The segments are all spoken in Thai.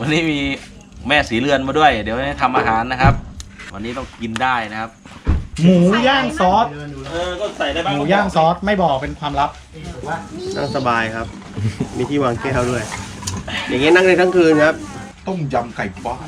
วันนี้มีแม่สีเรือนมาด้วย เดี๋ยวให้ทำอาหารนะครับ วันนี้ต้องกินได้นะครับ หมูย่างซอส เออ ก็ใส่ได้บ้างหมูย่างซอสไม่บอกเป็นความลับ นั่งสบายครับ มีที่วางแก้วด้วย อย่างเงี้ยนั่งได้ทั้งคืนครับ ต้มยำไก่บ้าน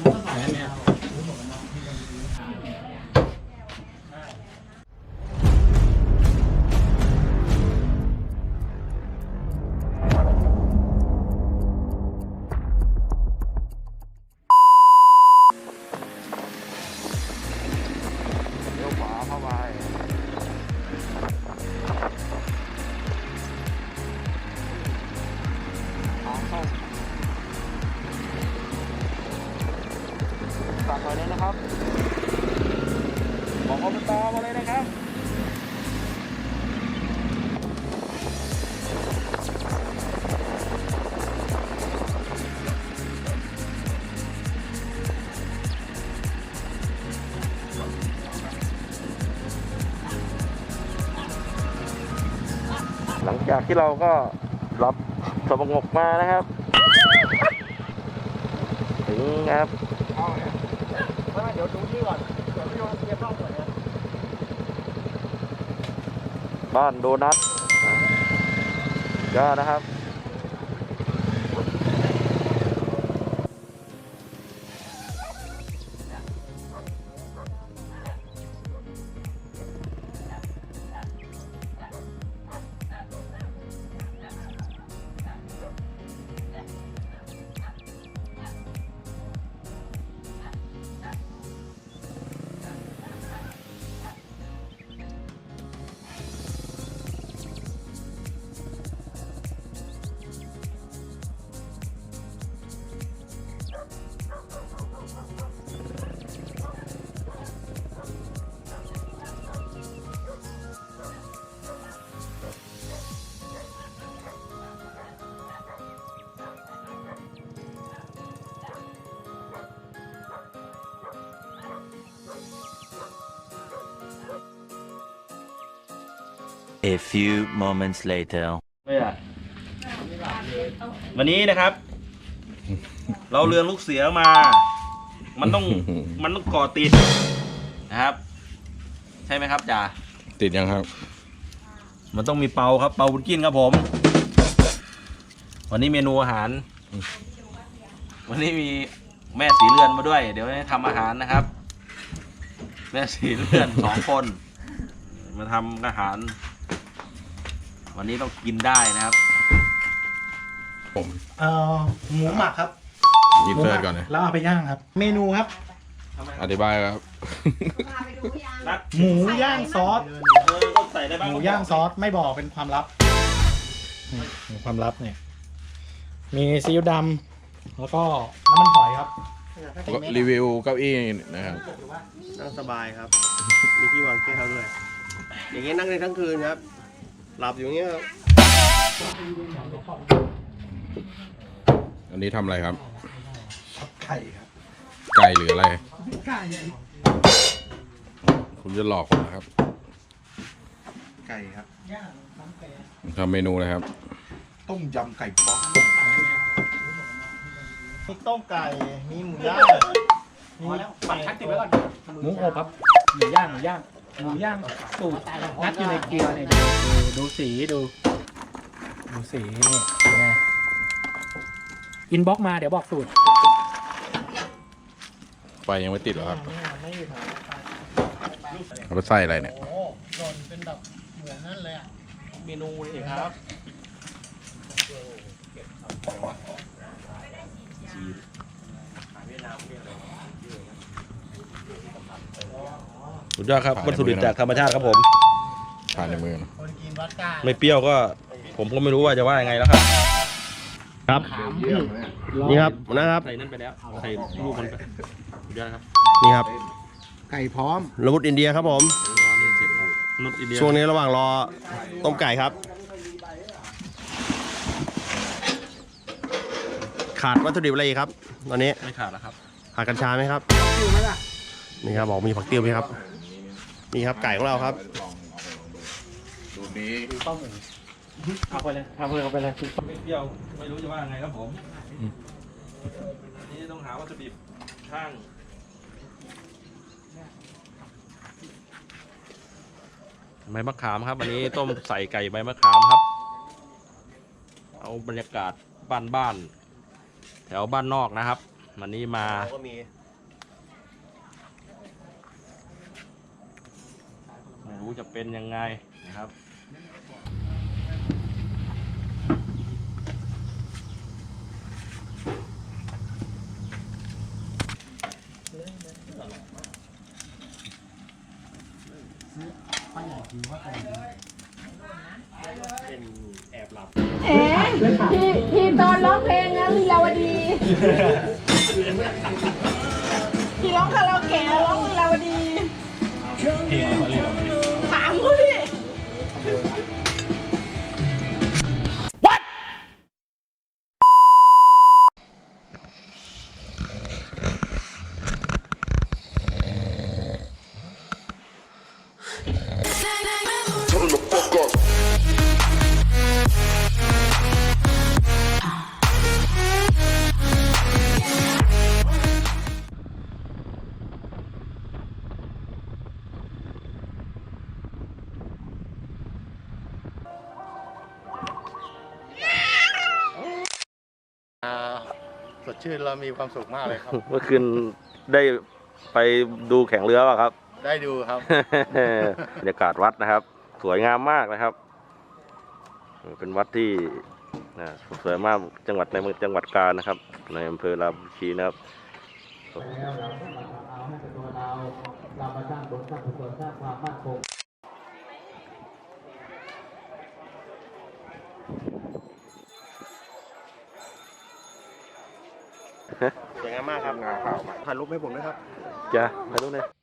ต่มาเลยนะครับหลังจากที่เราก็รับสมบงกมานะครับ ถึงครับเดี๋ยวดูนี่ก่อน เดี๋ยวพี่โยนเกียร์เข้าก่อนนะ บ้านโดนัทก็นะครับ A few moments later. วันนี้นะครับ เราเรืองลูกเสือมา มันต้อง มันต้องก่อติดนะครับ ใช่ไหมครับจ่าติดยังครับ มันต้องมีเปาครับ เปาบุญกินครับผม วันนี้เมนูอาหาร วันนี้มีแม่สีเรือนมาด้วย เดี๋ยวให้ทำอาหารนะครับ แม่สีเรือนสองคน มาทำอาหาร วันนี้ต้องกินได้นะครับ ผมเอ่อหมูหมักครับอินหมูเสิหร์มัตก่อนนะแล้วเอาไปย่างครับ เมนูครับ อธิบายครับหมูย่างซอสเออก็ใส่ได้บ้างหมูย่างซอสไม่บอกเป็นความลับนี่ความลับเนี่ย มีซีอิ๊วดำแล้วก็น้ำมันหอยครับรีวิวเก้าอี้นะครับ นั่งสบายครับ มีที่วางแก้วด้วย อย่างเงี้ยนั่งได้ทั้งคืนครับ หลับอยู่อย่างเงี้ยครับอันนี้ทำอะไรครับ ไข่ครับไก่หรืออะไร ไก่คุณจะหลอกผมนะครับไก่ครับย่างน้ำแกงทำเมนูอะไรครับ ต้มยำไก่บ้านมีต้มไก่ มีหมูย่างมีปักชักติดไว้ก่อนหมูอบครับหมูย่างหมูย่าง หมูย่างสูตรนัดอยู่ในเกลือเนี่ยดูดูดูสีดู ดูสีนี่เป็นไงอินบ็อกมาเดี๋ยวบอกสูตรไฟยังไม่ติดเหรอครับเอาไปใส่อะไรเนี่ย โอ้หล่นเป็นแบบเหมือนนั่นเลยอะเมนูเลยครับ สุดยอดครับผ่านวัตถุดิบในมือนะ จากธรรมชาติครับผมทานในมือนะคนกินวัดก้าไม่เปรี้ยวก็ ผมก็ไม่รู้ว่าจะว่ายังไงแล้วครับครับ นี่ครับนะครับ ใส่นั่นไปแล้วใส่ลูกมันไปสุดยอดครับนี่ครับไก่พร้อมละมุดอินเดียครับผม รอนี่เสร็จครับนุชอินเดียช่วงนี้ระหว่างรอต้มไก่ครับ ขาดวัตถุดิบอะไรอีกครับ ตอนนี้ไม่ขาดแล้วครับ ขาดกัญชาไหมครับนี่ครับบอกมีผักติ้วไหมครับ นี่ครับไก่ของเราครับดูนี้เอาไปเลยเอาไปเลยเอาไปเลยไม่เปรี้ยวไม่รู้จะว่ายังไงครับผมอันนี้ต้องหาวัตถุดิบช่างใบมะขามครับวันนี้ต้มใส่ไก่ใบมะขามครับ เอาบรรยากาศบ้านบ้านๆแถวบ้านนอกนะครับ วันนี้มา ก็มี ไม่รู้ จะเป็นยังไงนะครับเป็นแอบหลับเอ๋พี่พี่ตอนร้องเพลงนะลีลาวดีพี่ร้องคาราโอเกะร้องลีลาวดี เพลงอะไรเขาเรียก สดชื่นเรามีความสุขมากเลยครับ เมื่อคืนได้ไปดูแข่งเรือป่ะครับ ได้ดูครับ บรรยากาศวัดนะครับ สวยงามมากนะครับ เป็นวัดที่นะสวยมากจังหวัดในเมืองจังหวัดกาญนะครับ ในอำเภอลาบุชีนะครับสว ยงามมากครับถ่ายรูปให้ผมด้วยครับจ้ะมาดูหน่อย